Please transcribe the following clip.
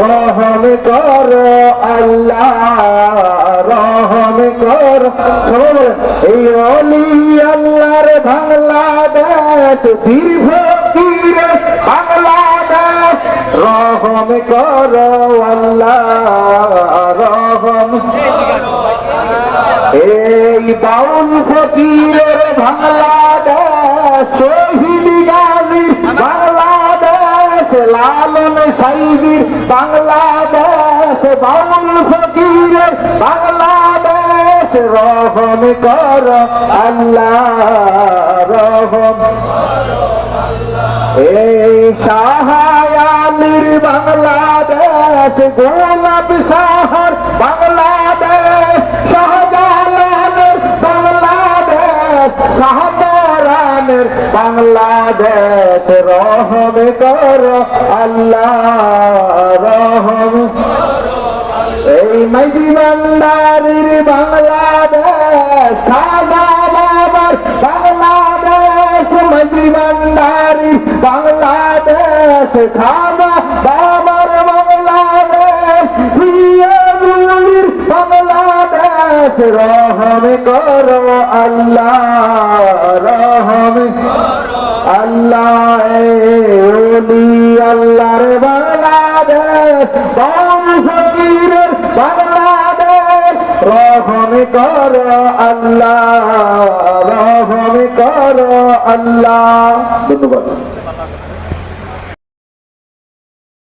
রহম কর আল্লাহ রহম কর সবাই এই অলি আল্লাহর বাংলাদেশ পীর বাংলাদেশ রহম কর আল্লাহ রহম এই বাউল ফকিরের বাংলাদেশ বাংলাদেশ লালন সাইদির বাংলাদেশ, বাউল ফকিরের বাংলাদেশ। রহম কর আল্লাহ, রহম। এই শাহায়ালির বাংলাদেশ, গোলাপ শাহর বাংলাদেশ, শাহজালালের বাংলাদেশ শাহপরানের বাংলাদেশ, রহম কর, আল্লাহ রহম। এই মাইজি ভান্ডারির বাংলাদেশ খাদা বাবার বাংলাদেশ মাইজি ভান্ডারির বাংলাদেশ খাদা বাবার বাংলাদেশ, প্রিয় বাংলাদেশ, রহম করো, আল্লাহ আল্লাহ ওলি আল্লাহর বাংলাদেশ বাউল ফকিরের বাংলাদেশ। রহম আল্লাহ রহম কর আল্লাহ। ধন্যবাদ।